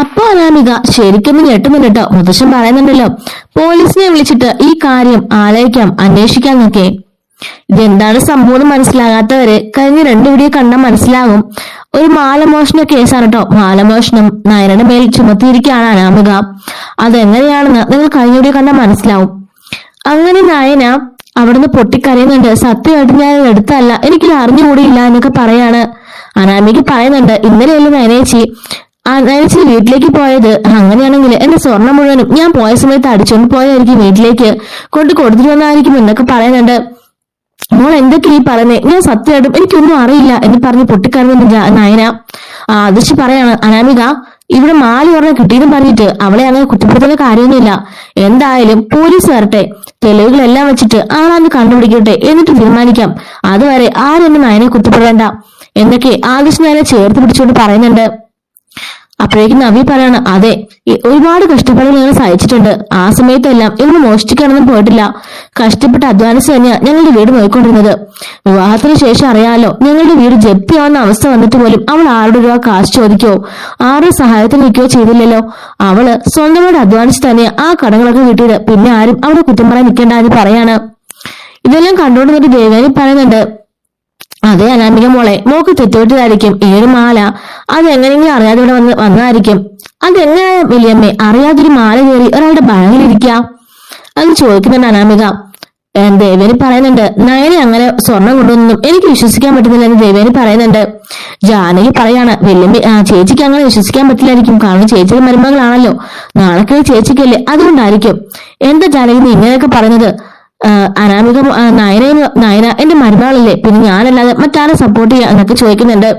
അപ്പൊ അനാമിക ശരിക്കും ഞെട്ടുന്നുണ്ട് മുത്തശ്ശൻ പറയുന്നുണ്ടല്ലോ. പോലീസിനെ വിളിച്ചിട്ട് ഈ കാര്യം ആലോചിക്കാം അന്വേഷിക്കാം എന്നൊക്കെ. ഇതെന്താണ് സംഭവം മനസ്സിലാകാത്തവരെ? കഴിഞ്ഞ രണ്ടു വീഡിയോ കണ്ടാൽ മനസ്സിലാകും ഒരു മാലമോഷണ കേസാണ് കേട്ടോ മാലമോഷണം നയനയുടെ മേൽ ചുമത്തിയിരിക്കുകയാണ് അനാമിക. അതെങ്ങനെയാണെന്ന് നിങ്ങൾ കഴിഞ്ഞ വീഡിയോ കണ്ടാൽ മനസ്സിലാവും. അങ്ങനെ നയന അവിടുന്ന് പൊട്ടിക്കരയുന്നുണ്ട്. സത്യമായിട്ട് ഞാൻ എടുത്തല്ല എനിക്കിത് അറിഞ്ഞുകൂടിയില്ല എന്നൊക്കെ പറയാണ്. അനാമിക്ക് പറയുന്നുണ്ട് ഇന്നലെയല്ലേ നയനേച്ചി? ആ നയനേച്ചി വീട്ടിലേക്ക് പോയത്. അങ്ങനെയാണെങ്കിൽ എന്റെ സ്വർണം മുഴുവനും ഞാൻ പോയ സമയത്ത് അടിച്ചുകൊണ്ട് പോയായിരിക്കും വീട്ടിലേക്ക്. കൊണ്ട് കൊടുത്തിട്ട് വന്നായിരിക്കും എന്നൊക്കെ പറയുന്നുണ്ട്. മോൾ എന്തൊക്കെ ഈ പറയുന്നേ? ഞാൻ സത്യമായിട്ടും എനിക്കൊന്നും അറിയില്ല എന്ന് പറഞ്ഞ് പൊട്ടിക്കരയുന്നുണ്ട് ജാ- നയന. ആദർശ് പറയാണ് അനാമിക ഇവിടെ മാലി ഒരെണ്ണം കിട്ടിയെന്ന് പറഞ്ഞിട്ട് അവളെ അങ്ങനെ കുറ്റപ്പെടുത്തുന്ന കാര്യമൊന്നുമില്ല. എന്തായാലും പോലീസ് വരട്ടെ. തെളിവുകളെല്ലാം വെച്ചിട്ട് ആളാന്ന് കണ്ടുപിടിക്കട്ടെ എന്നിട്ട് തീരുമാനിക്കാം. അതുവരെ ആരും നയനെ കുറ്റപ്പെടേണ്ട എന്നൊക്കെ ആദർശ് നയനെ ചേർത്ത് പിടിച്ചുകൊണ്ട് പറയുന്നുണ്ട്. അപ്പോഴേക്കും നവി പറയാണ് അതെ ഒരുപാട് കഷ്ടപ്പാടുകൾ ഞങ്ങൾ സഹിച്ചിട്ടുണ്ട്. ആ സമയത്തെല്ലാം ഇവർ മോഷ്ടിക്കാനൊന്നും പോയിട്ടില്ല. കഷ്ടപ്പെട്ട് അധ്വാനിച്ച് തന്നെയാണ് ഞങ്ങളുടെ വീട് പോയിക്കൊണ്ടിരുന്നത്. വിവാഹത്തിന് ശേഷം അറിയാലോ ഞങ്ങളുടെ വീട് ജപ്തിയാവുന്ന അവസ്ഥ വന്നിട്ട് പോലും അവൾ ആരുടെ രൂപ കാശ് ചോദിക്കോ? ആരുടെ സഹായത്തിന് നിൽക്കുകയോ ചെയ്തില്ലല്ലോ? അവൾ സ്വന്തമായിട്ട് അധ്വാനിച്ച് തന്നെ ആ കടങ്ങളൊക്കെ വീട്ടിയത് പിന്നെ ആരും അവിടെ കുറ്റം പറയാൻ നിൽക്കേണ്ട എന്ന് പറയാണ്. ഇതെല്ലാം കണ്ടുകൊണ്ട് ദേവേനി പറയുന്നുണ്ട് അതെ അനാമിക മോളെ മോക്ക് തെറ്റുപറ്റിയതായിരിക്കും ഈ ഒരു മാല അത് എങ്ങനെയെങ്കിലും അറിയാതെ ഇവിടെ വന്ന് വന്നതായിരിക്കും അതെങ്ങനെ വലിയമ്മേ? അറിയാതൊരു മാല കയറി ഒരാളുടെ ബാഗിലിരിക്ക. അത് ചോദിക്കുന്നുണ്ട് അനാമിക. ദേവേനി പറയുന്നുണ്ട് നയനെ അങ്ങനെ സ്വർണം കൊണ്ടുവന്നും എനിക്ക് വിശ്വസിക്കാൻ പറ്റുന്നില്ല എന്ന് ദേവേനി പറയുന്നുണ്ട്. ജാനകി പറയാണ് വല്യമ്മ ആ ചേച്ചിക്ക് അങ്ങനെ വിശ്വസിക്കാൻ പറ്റില്ലായിരിക്കും. കാരണം ചേച്ചിയുടെ മരുമകളാണല്ലോ. നാളെ ചേച്ചിക്കല്ലേ അതുകൊണ്ടായിരിക്കും. എന്താ ജാനകി നീ ഇങ്ങനെയൊക്കെ പറയുന്നത്? അനാമിക നയന നയന എന്റെ മരുന്നാളല്ലേ പിന്നെ ഞാനല്ലാതെ മറ്റാരെ സപ്പോർട്ട് ചെയ്യാം? എന്നൊക്കെ ചോദിക്കുന്നുണ്ട്.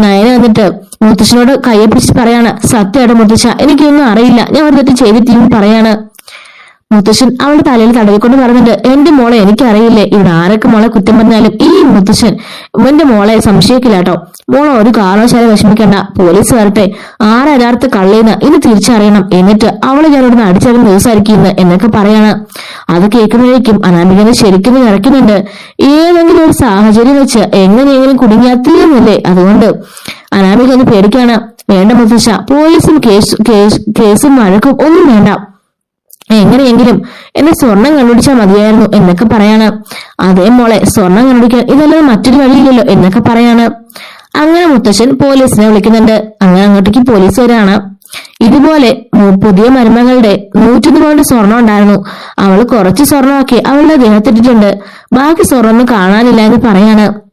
നയന വന്നിട്ട് മുത്തശ്ശനോട് കയ്യെ പിടിച്ച് പറയാണ് സത്യമായിട്ട് മുത്തശ്ശ എനിക്കൊന്നും അറിയില്ല. ഞാൻ ഒരു തെറ്റ് ചെയ്തിട്ടില്ലെന്ന് പറയാണ്. മുത്തശ്ശൻ അവളുടെ തലയിൽ തടവിക്കൊണ്ട് പറഞ്ഞിട്ട് എന്റെ മോളെ എനിക്കറിയില്ലേ ഇവിടെ ആരൊക്കെ മോളെ കുറ്റം പറഞ്ഞാലും ഈ മുത്തശ്ശൻ എന്റെ മോളെ സംശയിക്കില്ല കേട്ടോ മോളെ ഒരു കാരണവശാല വിഷമിക്കണ്ട. പോലീസ് വരട്ടെ. ആരാ യഥാർത്ഥ ഇന്ന് തിരിച്ചറിയണം. എന്നിട്ട് അവളെ ഞാൻ ഇവിടുന്ന് അടിച്ചവൻ ദിവസമായിരിക്കുന്നു എന്നൊക്കെ പറയാണ്. അത് കേൾക്കുന്നതായിരിക്കും അനാമികനെ ശരിക്കും ഇറക്കുന്നുണ്ട് ഏതെങ്കിലും ഒരു സാഹചര്യം വെച്ച് എങ്ങനെയെങ്കിലും കുടുങ്ങിയാത്തില്ലെന്നല്ലേ അതുകൊണ്ട് അനാമിക ഒന്ന് പേടിക്കാണ്. വേണ്ട മുത്തശ്ശ പോലീസും കേസ് കേസും വഴക്കും ഒന്നും വേണ്ട. എങ്ങനെയെങ്കിലും എന്നെ സ്വർണം കണ്ടുപിടിച്ചാൽ മതിയായിരുന്നു എന്നൊക്കെ പറയാണ്. അതേ മോളെ സ്വർണം കണ്ടുപിടിക്കാൻ ഇതല്ലാതെ മറ്റൊരു വഴിയില്ലല്ലോ എന്നൊക്കെ പറയാണ്. അങ്ങനെ മുത്തശ്ശൻ പോലീസിനെ വിളിക്കുന്നുണ്ട്. അങ്ങനെ അങ്ങോട്ടേക്ക് പോലീസ് വരാണ്. ഇതുപോലെ പുതിയ മരുമകളുടെ നൂറ്റൊന്ന് പൗണ്ട് സ്വർണം ഉണ്ടായിരുന്നു. അവൾ കുറച്ച് സ്വർണമാക്കി അവളുടെ ദേഹത്തിട്ടിട്ടുണ്ട്. ബാക്കി സ്വർണമൊന്നും കാണാനില്ല എന്ന് പറയാണ്.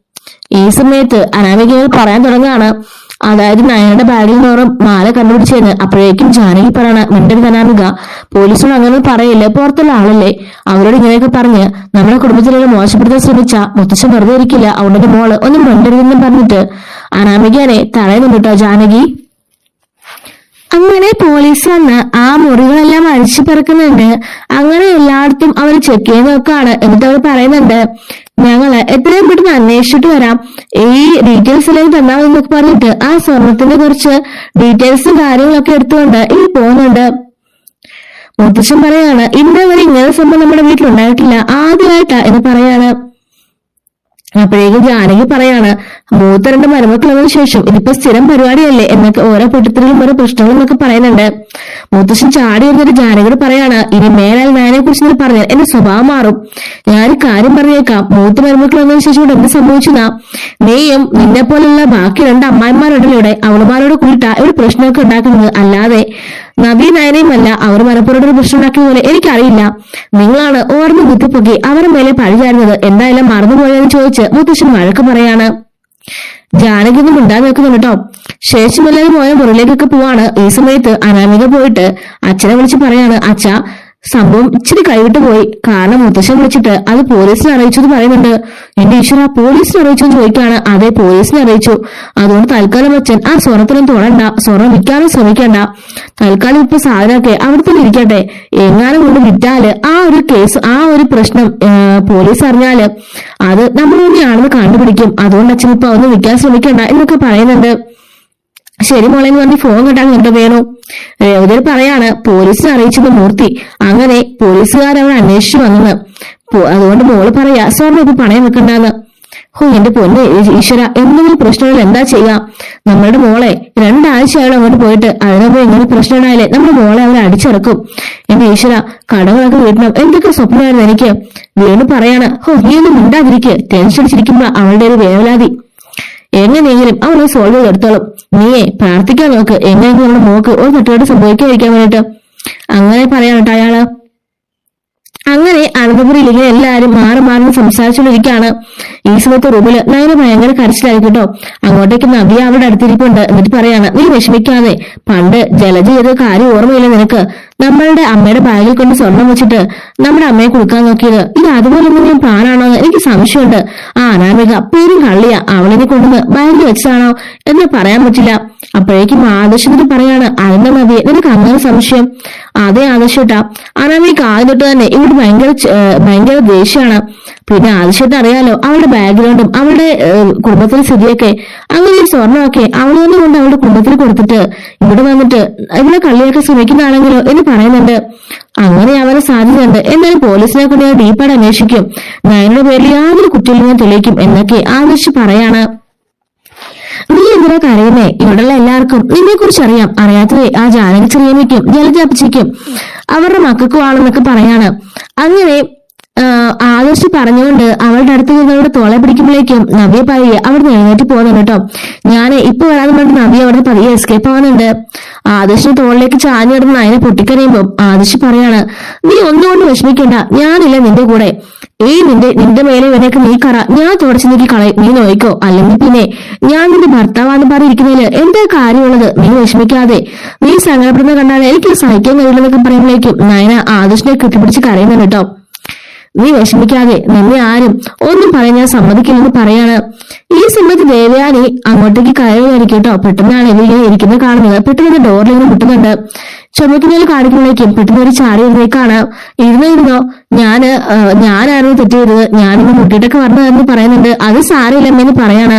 ഈ സമയത്ത് അനാമികകൾ പറയാൻ തുടങ്ങുകയാണ്. അതായത് നയനയുടെ ബാഗിൽ നിന്നും മാല കണ്ടുപിടിച്ചെന്ന് അപ്പോഴേക്കും ജാനകി പറയണ മിണ്ടരുത് അനാമിക. പോലീസിനോട് അങ്ങനെ പറയില്ലേ. പുറത്തുള്ള ആളല്ലേ. അവരോട് ഇങ്ങനെയൊക്കെ പറഞ്ഞ് നമ്മുടെ കുടുംബത്തിലൊരു മോശപ്പെടുത്താൻ ശ്രമിച്ച മുത്തശ്ശൻ വെറുതെ ഇരിക്കില്ല. അവളുടെ മോൾ ഒന്നും മിണ്ടരുതെന്നും പറഞ്ഞിട്ട് അനാമികനെ തടയുന്നുണ്ട് നിന്നിട്ടോ ജാനകി? അങ്ങനെ പോലീസ് വന്ന് ആ മുറികളെല്ലാം അഴിച്ചു പിറക്കുന്നുണ്ട്. അങ്ങനെ എല്ലായിടത്തും അവർ ചെക്ക് ചെയ്ത് നോക്കാണ്. എന്നിട്ട് അവർ പറയുന്നുണ്ട് ഞങ്ങൾ എത്രയും പെട്ടെന്ന് അന്വേഷിച്ചിട്ട് വരാം. ഈ ഡീറ്റെയിൽസ് എല്ലാം നിങ്ങൾക്ക് പറഞ്ഞിട്ട് ആ സ്വർണത്തിന്റെ കുറച്ച് ഡീറ്റെയിൽസും കാര്യങ്ങളൊക്കെ എടുത്തുകൊണ്ട് ഇനി പോകുന്നുണ്ട്. മുത്തശ്ശൻ പറയാണ് ഇന്നേ വരെ ഇങ്ങനെ സംഭവം നമ്മുടെ വീട്ടിലുണ്ടായിട്ടില്ല ആദ്യമായിട്ടാ എന്ന് പറയാണ്. അപ്പോഴേക്കും ജാനകി പറയാണ് മൂത്ത രണ്ട് വന്നതിന് ശേഷം ഇതിപ്പോ സ്ഥിരം പരിപാടിയല്ലേ? എന്നൊക്കെ ഓരോ പൊട്ടിത്തെറികളും ഓരോ പ്രശ്നങ്ങളും എന്നൊക്കെ പറയുന്നുണ്ട്. മുത്തശ്ശൻ ചാടി വരുന്നൊരു ജാനകിയോട് പറയാണ് ഇനി മേലാൽ ഞാനെ കുറിച്ച് നീ പറഞ്ഞാൽ എന്റെ സ്വഭാവം മാറും. ഞാൻ കാര്യം പറഞ്ഞേക്കാം. മൂത്ത മരുമക്കൾ വന്നതിന് ശേഷം ഇവിടെ എന്ത് സംഭവിച്ചതാ നീയും നിന്നെ പോലുള്ള ബാക്കി രണ്ട് അമ്മായിമാരുണ്ടല്ലോ ഇവിടെ. അവളുമാരോട് കൂടിയിട്ടാ ഇവിടെ പ്രശ്നമൊക്കെ ഉണ്ടാക്കുന്നത്. അല്ലാതെ നബി നയനയുമല്ല അവർ മനപ്പുറയുടെ ഒരു പ്രശ്നം ഉണ്ടാക്കിയ പോലെ എനിക്കറിയില്ല. നിങ്ങളാണ് ഓർമ്മ ബുദ്ധിപ്പൊക്കി അവരുടെ മേലെ പഴിചാരുന്നത് എന്തായാലും മറന്നുപോയെന്ന് ചോദിച്ച് മുത്തശ്ശൻ വഴക്ക് പറയാണ്. ജാനകി ഒന്നും മിണ്ടാതെ നിൽക്കുന്നുണ്ട് കേട്ടോ ശേഷമില്ലാതെ പോയ മുറിയിലേക്കൊക്കെ പോവാണ്. ഈ സമയത്ത് അനാമിക പോയിട്ട് അച്ഛനെ വിളിച്ച് പറയാണ് അച്ഛ സംഭവം ഇച്ചിരി കൈവിട്ട് പോയി. കാരണം മുത്തശ്ശൻ വിളിച്ചിട്ട് അത് പോലീസിനെ അറിയിച്ചു പറയുന്നുണ്ട്. എന്റെ ഈശ്വര പോലീസിനെ അറിയിച്ചു എന്ന് ചോദിക്കാണ് അതെ പോലീസിനെ അറിയിച്ചു. അതുകൊണ്ട് തൽക്കാലം അച്ഛൻ ആ സ്വർണത്തിനും തൊടണ്ട. സ്വർണം വിൽക്കാനും ശ്രമിക്കണ്ട. തൽക്കാലം ഇപ്പൊ സാധനമൊക്കെ അവിടെ തന്നെ ഇരിക്കട്ടെ എങ്ങാനും കൊണ്ട് വിറ്റാൽ ആ ഒരു കേസ് ആ ഒരു പ്രശ്നം പോലീസ് അറിഞ്ഞാൽ അത് നമ്മൾ തന്നെയാണെന്ന് കണ്ടുപിടിക്കും. അതുകൊണ്ട് അച്ഛൻ ഇപ്പൊ ഒന്ന് വിൽക്കാൻ ശ്രമിക്കണ്ട എന്നൊക്കെ പറയുന്നുണ്ട്. ശരി മോളെ എന്ന് പറഞ്ഞ് ഫോൺ കിട്ടാൻ കണ്ടു വേണു രേവതിൽ പറയാണ് പോലീസിനെ അറിയിച്ചത് മൂർത്തി. അങ്ങനെ പോലീസുകാർ അവിടെ അന്വേഷിച്ചു വന്നത്. അതുകൊണ്ട് മോൾ പറയാ സോറി ഇപ്പൊ പണയം വെക്കണ്ടെന്ന്. ഓ എന്റെ പൊന്നെ ഈശ്വര എന്തെങ്കിലും പ്രശ്നങ്ങൾ എന്താ ചെയ്യാം? നമ്മളുടെ മോളെ രണ്ടാഴ്ചയാളും അങ്ങോട്ട് പോയിട്ട് അതിനൊപ്പം എന്തെങ്കിലും പ്രശ്നം ഉണ്ടായാലേ നമ്മുടെ മോളെ അവരെ അടിച്ചിറക്കും. എന്റെ ഈശ്വര കടകളൊക്കെ വീട്ടണം എന്തൊക്കെ സ്വപ്നമായിരുന്നു എനിക്ക്. വീണ്ടും പറയാണ് ഹോ നീ ഒന്നും മിണ്ടാതിരിക്കുക ടെൻഷൻ അടിച്ചിരിക്കുമ്പോ അവളുടെ ഒരു വേവലാതി. എങ്ങനെയെങ്കിലും അവളെ സോൾവ് ചെയ്തെടുത്തോളും. നീയെ പ്രാർത്ഥിക്കാൻ നോക്ക്. എന്നെ നമ്മുടെ മോക്ക് ഒരു തട്ടുകേട് സംഭവിക്കാതിരിക്കാൻ വേണ്ടിട്ട് അങ്ങനെ പറയാൻ കേട്ടോ അയാൾ. അങ്ങനെ അനന്തപുരിയിൽ ഇങ്ങനെ എല്ലാവരും മാറി മാറി സംസാരിച്ചുകൊണ്ടിരിക്കുകയാണ്. ഈ സമയത്ത് റൂമിൽ നയന ഭയങ്കര കരച്ചിലായി കേട്ടോ. അങ്ങോട്ടേക്ക് നവ്യ അവിടെ അടുത്തിരിപ്പുണ്ട്. എന്നിട്ട് പറയാണ് നീ വിഷമിക്കാതെ. പണ്ട് ജലജ ചെയ്ത കാര്യം ഓർമ്മയില്ല നിനക്ക്? നമ്മളുടെ അമ്മയുടെ ബാഗിൽ കൊണ്ട് സ്വർണം വെച്ചിട്ട് നമ്മുടെ അമ്മയെ കൊടുക്കാൻ നോക്കിയത്. ഇത് അതുപോലെ എന്തെങ്കിലും എന്ന് എനിക്ക് സംശയമുണ്ട്. ആ അനാമിക പേരും കള്ളിയ. അവളിനെ കൊണ്ടുവന്ന് ബാഗിൽ വെച്ചതാണോ എന്ന് പറയാൻ പറ്റില്ല. അപ്പോഴേക്കും ആദർശത്തിന് പറയാണ് അതിന്റെ നവിയെ? നിനക്ക് അങ്ങനെ സംശയം? അതേ ആദർശട്ടാ അനാമിക ആദ്യം തന്നെ ഇവിടെ ഭയങ്കര ച- ഏഹ് ഭയങ്കര ദേഷ്യമാണ് പിന്നെ ആവശ്യത്തെ അറിയാലോ അവളുടെ ബാക്ക്ഗ്രൗണ്ടും അവളുടെ കുടുംബത്തിലെ സ്ഥിതിയൊക്കെ അങ്ങനെ ഒരു സ്വർണമൊക്കെ അവൾ തന്നെ കൊണ്ട് അവളുടെ കുടുംബത്തിൽ കൊടുത്തിട്ട് ഇവിടെ വന്നിട്ട് ഇവിടെ കള്ളിയൊക്കെ ശ്രമിക്കുന്നതാണെങ്കിലോ എന്ന് പറയുന്നുണ്ട്. അങ്ങനെ അവരെ സാധ്യതയുണ്ട്. എന്നാലും പോലീസിനെ കൊണ്ട് ഡീപ്പായിട്ട് അന്വേഷിക്കും. നയനയുടെ പേരിൽ യാതൊരു കുറ്റമില്ലെന്ന് തെളിയിക്കും എന്നൊക്കെ ആദർശ് പറയാണ്. നീ എന്തിനാ കരയുന്നേ? ഇവിടെയുള്ള എല്ലാവർക്കും നിന്നെ കുറിച്ച് അറിയാം അറിയാത്തേ ആ ജാനകി ചെറിയമ്മയ്ക്കും ജലജാപ്പിച്ചയ്ക്കും അവരുടെ മക്കൾക്കും ആണെന്നൊക്കെ പറയാണ്. അങ്ങനെ ആദർശ് പറഞ്ഞുകൊണ്ട് അവളുടെ അടുത്ത് നിന്നവരുടെ തോളെ പിടിക്കുമ്പോഴേക്കും നവ്യ പയ്യെ അവിടെ എഴുന്നേറ്റ് പോകുന്നുണ്ട് കേട്ടോ. ഞാൻ ഇപ്പൊ വരാതെ പറഞ്ഞിട്ട് നവ്യ അവിടെ പതിയെ എസ്കേപ്പ് ആവുന്നുണ്ട്. ആദർശിന്റെ തോളിലേക്ക് ചാഞ്ഞു കിടന്ന് അതിനെ പൊട്ടിക്കറിയുമ്പോ ആദർശ് പറയാണ് നീ ഒന്നുകൊണ്ട് വിഷമിക്കണ്ട. ഞാനില്ല നിന്റെ കൂടെ. ഏയ് നിന്റെ നിന്റെ മേലെ ഇവനൊക്കെ നീ കറ. ഞാൻ തുടച്ചു നീക്കി കളയും. നീ നോയിക്കോ. അല്ലെങ്കിൽ പിന്നെ ഞാൻ നിന്റെ ഭർത്താവാന്ന് പറഞ്ഞിരിക്കുന്നതിൽ എന്താ കാര്യമുള്ളത്? നീ വിഷമിക്കാതെ. നീ സങ്കടപ്പെടുന്ന കണ്ടാൽ എനിക്ക് സഹിക്കാൻ കഴിയില്ലെന്നൊക്കെ പറയുമ്പോഴേക്കും നയന ആദർശിനെ കെട്ടിപ്പിടിച്ച് കരയുന്നുണ്ട് കേട്ടോ. നീ വിഷമിക്കാതെ നിന്നെ ആരും ഒന്നും പറയാൻ സമ്മതിക്കില്ലെന്ന് പറയാണ്. ഈ സമയത്ത് ദേവയാനി അങ്ങോട്ടേക്ക് കയറുകയായിരിക്കും കേട്ടോ. പെട്ടെന്നാണ് എവിടെ ഇരിക്കുന്നത് കാണുന്നത്. പെട്ടെന്ന് ഡോറിലിങ്ങനെ മുട്ടുന്നുണ്ട്. ചുമക്കുന്നതിൽ കാണിക്കുമ്പോഴേക്കും പെട്ടെന്ന് ഒരു ചാടി ഇരുന്നേക്കാണ് ഇരുന്നിരുന്നോ ഇരുന്നോ ഞാൻ ഞാനായിരുന്നു തെറ്റ് ചെയ്തത്? ഞാനിന്ന് മുട്ടിയിട്ടൊക്കെ വന്നതെന്ന് പറയുന്നുണ്ട്. അത് സാരമില്ലമ്മേന്ന് പറയാണ്.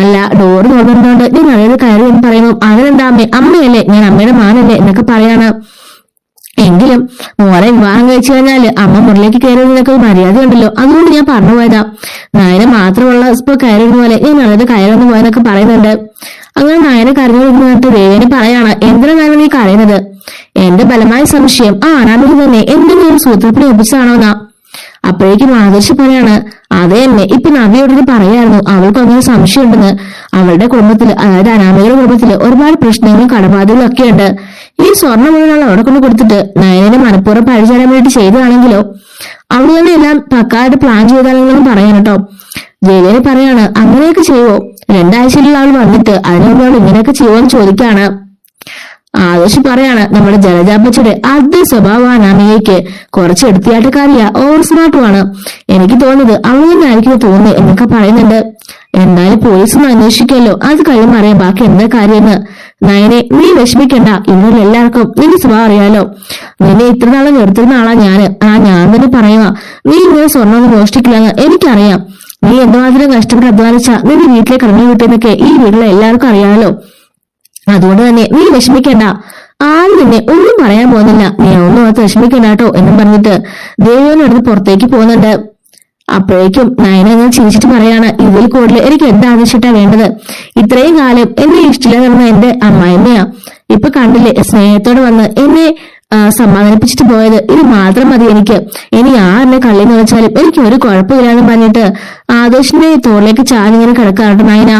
അല്ല ഡോറ് തുറന്നിട്ടുകൊണ്ട് ഞാൻ നല്ലത് കയറി എന്ന് പറയുന്നു. അതിനെന്താ അമ്മ? അമ്മയല്ലേ? ഞാൻ അമ്മയുടെ മാനല്ലേ? എന്നൊക്കെ പറയാണ്. എങ്കിലും മോളെ വിവാഹം കഴിച്ചു കഴിഞ്ഞാൽ അമ്മ മുറിലേക്ക് കയറുന്നതിനൊക്കെ ഒരു മര്യാദ ഉണ്ടല്ലോ അതുകൊണ്ട് ഞാൻ പറഞ്ഞു പോയതാ. നായന മാത്രമുള്ള ഇപ്പൊ കയറുന്ന പോലെ ഞാൻ നല്ലത് കയറുന്നു പോയെന്നൊക്കെ പറയുന്നുണ്ട്. അങ്ങനെ നയന കരഞ്ഞിട്ട് ദേവന് പറയാണ് എന്തിനാ നയന നീ കരയുന്നത്? എന്റെ ബലമായ സംശയം ആ അനാമിക തന്നെ. എന്തെങ്കിലും ഒരു സൂത്രപ്പണി ഒപ്പിച്ചാണോ എന്നാ അപ്പോഴേക്കും ആദർശ് പറയാണ് അതെ തന്നെ ഇപ്പൊ നവിയോടൊന്ന് പറയായിരുന്നു അവൾക്ക് അങ്ങനെ സംശയമുണ്ടെന്ന്. അവളുടെ കുടുംബത്തിൽ അതായത് അനാമികളുടെ കുടുംബത്തിൽ ഒരുപാട് പ്രശ്നങ്ങളും കടബാധകളും ഒക്കെ ഉണ്ട് ഈ സ്വർണം മുഴുവൻ അവിടെ കൊണ്ട് കൊടുത്തിട്ട് നയനെ മനഃപൂർവം പഴിചാരാൻ വേണ്ടി ചെയ്തതാണെങ്കിലോ? അവൾ തന്നെ എല്ലാം പക്കായിട്ട് പ്ലാൻ ചെയ്താണെങ്കിലും പറയാൻ കേട്ടോ ജയിലേനെ പറയാണ് അങ്ങനെയൊക്കെ ചെയ്യുവോ? രണ്ടാഴ്ചയിലുള്ള ആൾ വന്നിട്ട് അതിനുമുമ്പ് അവൾ ഇങ്ങനെയൊക്കെ ചെയ്യുമോ ചോദിക്കാണ്. ആദർശ് പറയാണ് നമ്മുടെ ജലജാമ്പച്ചയുടെ അതേ സ്വഭാവമാണ് അമ്മയ്ക്ക് കുറച്ച് എടുത്തിയാട്ടക്കാരിയ ഓവർ സ്മാർട്ടുമാണ് എനിക്ക് തോന്നുന്നത് അവൾ തന്നെ ആയിരിക്കും തോന്നുന്നത് എന്നൊക്കെ പറയുന്നുണ്ട്. എന്തായാലും പോലീസ് അന്വേഷിക്കല്ലോ അത് കഴിയും അറിയാം ബാക്കി എന്താ കാര്യമെന്ന്. നയനെ നീ വിഷമിക്കണ്ട. ഇവിടെ എല്ലാവർക്കും നിന്റെ സ്വഭാവം അറിയാലോ. നിന്നെ ഇത്ര നാളെ നിർത്തുന്ന ആളാ ഞാൻ. ആ ഞാൻ തന്നെ പറയുക നീ ഇങ്ങനെ സ്വർണം മോഷ്ടിക്കില്ലെന്ന് എനിക്കറിയാം. നീ എന്തുമാത്രം കഷ്ടപ്പെട്ട് അധ്വാനിച്ച നിന്റെ വീട്ടിലെ കടന്നു കിട്ടിയെന്നൊക്കെ ഈ വീട്ടിലെ എല്ലാവർക്കും അറിയാമല്ലോ. അതുകൊണ്ട് തന്നെ നീ വിഷമിക്കണ്ട. ആരും നിന്നെ ഒന്നും പറയാൻ പോകുന്നില്ല. നീ ഒന്നും ഓർത്ത് വിഷമിക്കണ്ട കേട്ടോ എന്നും പറഞ്ഞിട്ട് ദേവിയോനടുത്ത് പുറത്തേക്ക് പോകുന്നുണ്ട്. അപ്പോഴേക്കും നയന ഞാൻ ചിരിച്ചിട്ട് പറയാണ് ഇതിൽ കൂടുതൽ എനിക്ക് എന്താ ആവശ്യട്ടാ വേണ്ടത്? ഇത്രയും കാലം എന്നെ ഇഷ്ടമില്ല നടന്ന എന്റെ അമ്മായിമ്മയാ ഇപ്പൊ കണ്ടില്ലേ സ്നേഹത്തോടെ വന്ന് എന്നെ സമാധാനിപ്പിച്ചിട്ട് പോയത്. ഇത് മാത്രം മതി എനിക്ക്. ഇനി ആരെന്നെ കള്ളിന്ന് വെച്ചാലും എനിക്ക് ഒരു കുഴപ്പമില്ലാന്ന് പറഞ്ഞിട്ട് ആദർശിന്റെ തോളിലേക്ക് ചാഞ്ഞിങ്ങനെ കിടക്കാറുണ്ട് നയന.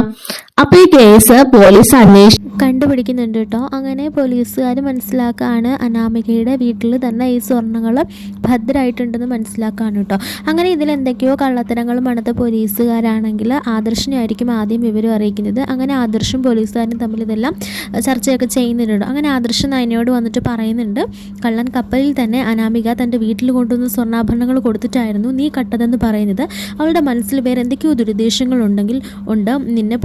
അപ്പൊ ഈ കേസ് പോലീസ് അന്വേഷിച്ചു കണ്ടുപിടിക്കുന്നുണ്ട് കേട്ടോ. അങ്ങനെ പോലീസുകാർ മനസ്സിലാക്കാണ് അനാമികയുടെ വീട്ടിൽ തന്നെ ഈ സ്വർണങ്ങൾ ഭദ്രമായിട്ടുണ്ടെന്ന് മനസ്സിലാക്കാണ് കേട്ടോ. അങ്ങനെ ഇതിൽ എന്തൊക്കെയോ കള്ളത്തരങ്ങൾ മണത്ത പോലീസുകാരാണെങ്കിൽ ആദർശിനായിരിക്കും ആദ്യം വിവരം അറിയിക്കുന്നത്. അങ്ങനെ ആദർശും പോലീസുകാരും തമ്മിൽ ഇതെല്ലാം ചർച്ചയൊക്കെ ചെയ്യുന്നുണ്ട്. അങ്ങനെ ആദർശൻ നയനയോട് വന്നിട്ട് പറയുന്നുണ്ട് കള്ളൻ കപ്പലിൽ തന്നെ അനാമിക തന്റെ വീട്ടിൽ കൊണ്ടുവന്ന സ്വർണാഭരണങ്ങൾ കൊടുത്തിട്ടായിരുന്നു നീ കട്ടതെന്ന് പറയുന്നത്. അവളുടെ മനസ്സിൽ വേറെ എന്തൊക്കെയോ ദുരുദ്ദേശങ്ങളുണ്ടെങ്കിൽ ഉണ്ട്. നിന്നെ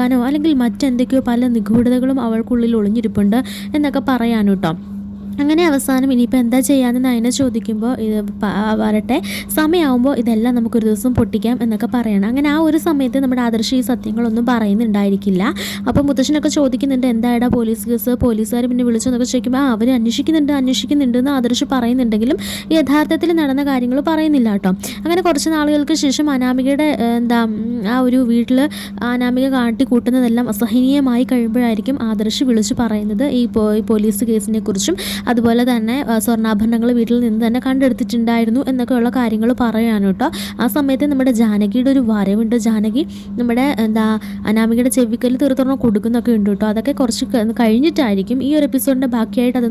പുറത്താക്കാനോ അല്ലെങ്കിൽ മറ്റെന്തൊക്കെയോ പല നിഗൂഢതകളും അവൾക്കുള്ളിൽ ഒളിഞ്ഞിരിപ്പുണ്ട് എന്നൊക്കെ പറയാനോ കേട്ടോ അങ്ങനെ അവസാനം ഇനിയിപ്പോൾ എന്താ ചെയ്യാമെന്ന് നയന ചോദിക്കുമ്പോൾ ഇത് വരട്ടെ. സമയമാകുമ്പോൾ ഇതെല്ലാം നമുക്കൊരു ദിവസം പൊട്ടിക്കാം എന്നൊക്കെ പറയണം. അങ്ങനെ ആ ഒരു സമയത്ത് നമ്മുടെ ആദർശ ഈ സത്യങ്ങളൊന്നും പറയുന്നുണ്ടായിരിക്കില്ല. അപ്പോൾ മുത്തശ്ശനൊക്കെ ചോദിക്കുന്നുണ്ട് എന്തായടാ പോലീസ് കേസ്? പോലീസുകാർ പിന്നെ വിളിച്ചു എന്നൊക്കെ ചോദിക്കുമ്പോൾ ആ അവർ അന്വേഷിക്കുന്നുണ്ട് അന്വേഷിക്കുന്നുണ്ട് എന്ന് ആദർശ് പറയുന്നുണ്ടെങ്കിലും യഥാർത്ഥത്തിൽ നടന്ന കാര്യങ്ങൾ പറയുന്നില്ല കേട്ടോ. അങ്ങനെ കുറച്ച് നാളുകൾക്ക് ശേഷം അനാമികയുടെ എന്താ ആ ഒരു വീട്ടിൽ അനാമിക കാട്ടി കൂട്ടുന്നതെല്ലാം അസഹനീയമായി കഴിയുമ്പോഴായിരിക്കും ആദർശ് വിളിച്ച് പറയുന്നത് ഈ പോലീസ് കേസിനെ കുറിച്ചും അതുപോലെ തന്നെ സ്വർണാഭരണങ്ങൾ വീട്ടിൽ നിന്ന് തന്നെ കണ്ടെടുത്തിട്ടുണ്ടായിരുന്നു എന്നൊക്കെയുള്ള കാര്യങ്ങൾ പറയാൻ കേട്ടോ. ആ സമയത്ത് നമ്മുടെ ജാനകിയുടെ ഒരു വരവുണ്ട്. ജാനകി നമ്മുടെ എന്താ അനാമികയുടെ ചെവിക്കൽ തീർത്തുറന്ന് കൊടുക്കുന്നൊക്കെ ഉണ്ട് കേട്ടോ. അതൊക്കെ കുറച്ച് കഴിഞ്ഞിട്ടായിരിക്കും ഈ ഒരു എപ്പിസോഡിന്റെ ബാക്കിയായിട്ട് അത്